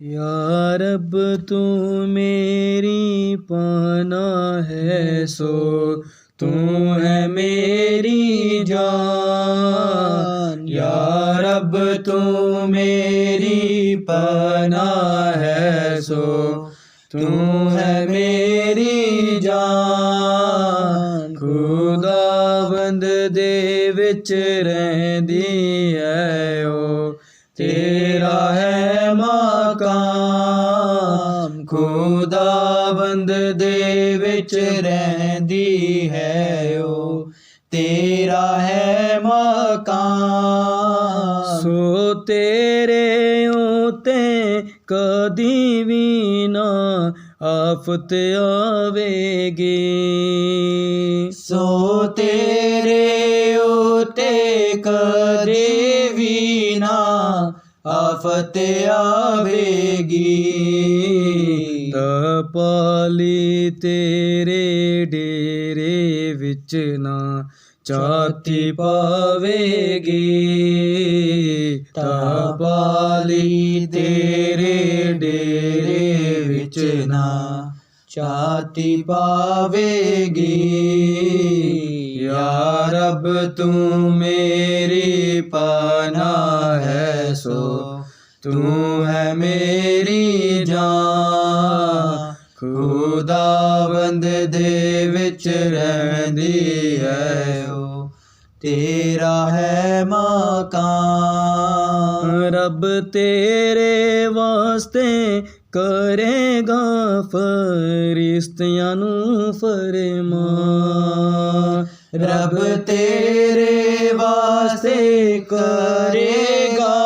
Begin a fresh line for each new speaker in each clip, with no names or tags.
या रब तू मेरी पाना है सो तू है मेरी जान या रब तू मेरी पाना है सो तू है मेरी जान खुदा बंद दे विच रहंदी है ओ ਤੇਰਾ ਹੈ ਮਕਾਮ ਖੁਦਾਵੰਦ ਦੇ ਵਿੱਚ ਰਹਿੰਦੀ ਹੈ ਓ। ਤੇਰਾ ਹੈ ਮਕਾਮ ਸੋ ਤੇਰੇ ਉਤੇ ਕਦੀ ਵੀ ਨਾ ਆਫਤ ਆਵੇਗੀ। ਸੋ ਤੇਰੇ ਉਤੇ ਕਦੇ ਆਫਤ ਆਵੇਗੀ। ਤਪਾਲੀ ਤੇਰੇ ਡੇਰੇ ਵਿੱਚ ਨਾ ਚਾਤੀ ਪਾਵੇਗੀ। ਤਪਾਲੀ ਤੇਰੇ ਡੇਰੇ ਵਿੱਚ ਨਾ ਚਾਤੀ ਪਾਵੇਗੀ। ਯਾ ਰੱਬ ਤੂੰ ਮੇਰੀ ਪਾਨਾ ਹੈ ਸੋ ਤੂੰ ਹੈ ਮੇਰੀ ਜਾਨ ਖੁਦਾਵੰਦ ਦੇ ਵਿੱਚ ਰਹਿੰਦੀ ਹੈ ਓ। ਤੇਰਾ ਹੈ ਮਕਾਨ। ਰੱਬ ਤੇਰੇ ਵਾਸਤੇ ਕਰੇਗਾ ਫਰਿਸ਼ਤਿਆਂ ਨੂੰ ਫਰਮਾਨ। ਰੱਬ ਤੇਰੇ ਵਾਸਤੇ ਕਰੇਗਾ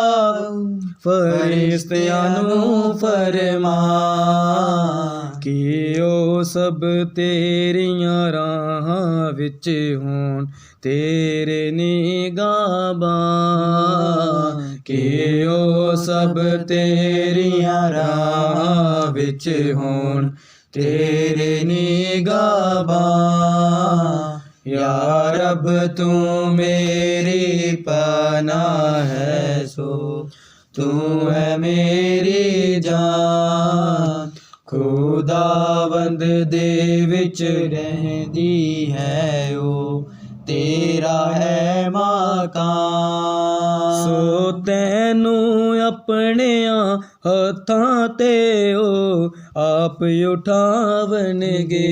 ਫਰਿਸ਼ਤਿਆਂ ਨੂੰ ਫਰਮਾਨ ਕਿ ਉਹ ਸਭ ਤੇਰੀਆਂ ਰਾਹਾਂ ਵਿੱਚ ਹੋਣ, ਤੇਰੇ ਨਿਗਾਹਾਂ ਕਿ ਉਹ ਸਭ ਤੇਰੀਆਂ ਰਾਹਾਂ ਵਿੱਚ ਹੋਣ, ਤੇਰੇ ਨਿਗਾਹਾਂ ਯਾ ਰੱਬ ਤੂੰ ਮੇਰੀ ਪਾਨਾ ਹੈ ਸੋ। ਤੂੰ ਹੈ ਮੇਰੀ ਜਾਨ ਖੁਦਾਵੰਦ ਦੇ ਵਿੱਚ ਰਹਿੰਦੀ ਹੈ ਉਹ ਤੇਰਾ ਹੈ ਮਕਾਨ। ਸੋ ਤੈਨੂੰ ਆਪਣਿਆਂ ਹੱਥਾਂ ਤੇ ਉਹ ਆਪ ਉਠਾਵਣਗੇ।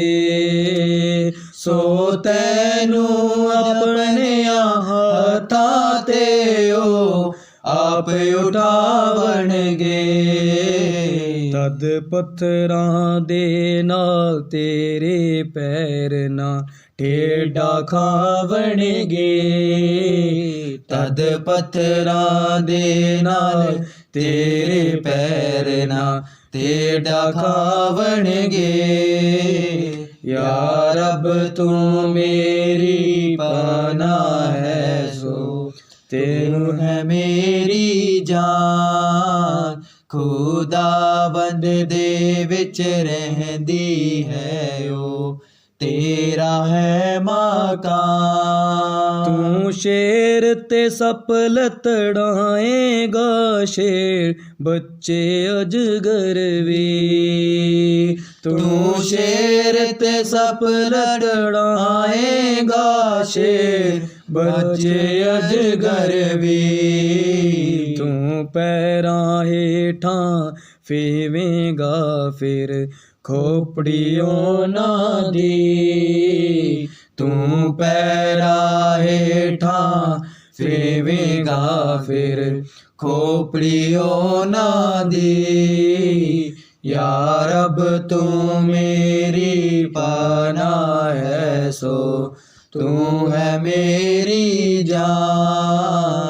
ਸੋ ਤੈਨੂੰ ਆਪਣਿਆਂ ਹੱਥਾਂ ਤੇ ਆਪ ਉਠਾਵਣਗੇ। ਤਦ ਪੱਥਰਾਂ ਦੇ ਨਾਲ ਤੇਰੇ ਪੈਰ ਨਾ ਟੇਡਾ ਖਾਵਣਗੇ। ਤਦ ਪੱਥਰਾਂ ਦੇ ਨਾਲ ਤੇਰੇ ਪੈਰ ਨਾ ਟੇਡਾ ਖਾਵਣਗੇ। ਯਾ ਰੱਬ ਤੂੰ ਮੇਰੀ ਪਾਨਾ ਹੈ। ਸੋ ਤੈਨੂੰ ਹੈ ਮੇਰੀ ਜਾਨ ਖੁਦਾਵੰਦ ਦੇ ਵਿੱਚ ਰਹਿੰਦੀ ਹੈ ਉਹ ਤੇਰਾ ਹੈ ਮਕਾਨ। ਤੂੰ ਸ਼ੇਰ ਤੇ ਸੱਪ ਲਤੜਾਏਗਾ ਸ਼ੇਰ ਬੱਚੇ ਅਜਗਰ ਵੀ। ਤੂੰ ਸ਼ੇਰ ਤੇ ਸੱਪ ਲੜਾਏਗਾ ਸ਼ੇਰ ਬੱਚੇ ਅਜਗਰ ਵੀ। ਤੂੰ ਪੈਰਾਂ ਹੇਠਾਂ ਫੇਵੇਂਗਾ, ਫਿਰ ਖੋਪੜੀਓ ਨਾ ਦੀ। ਤੂੰ ਪੈਰਾਂ ਹੇਠਾਂ ਫੇਵੇਂਗਾ, ਫਿਰ ਖੋਪੜੀਓ ਨਾ ਦੀ। ਯਾ ਰੱਬ ਤੂੰ ਮੇਰੀ ਪਾਨਾ ਹੈ ਸੋ ਤੂੰ ਹੈ ਮੇਰੀ ਜਾਨ।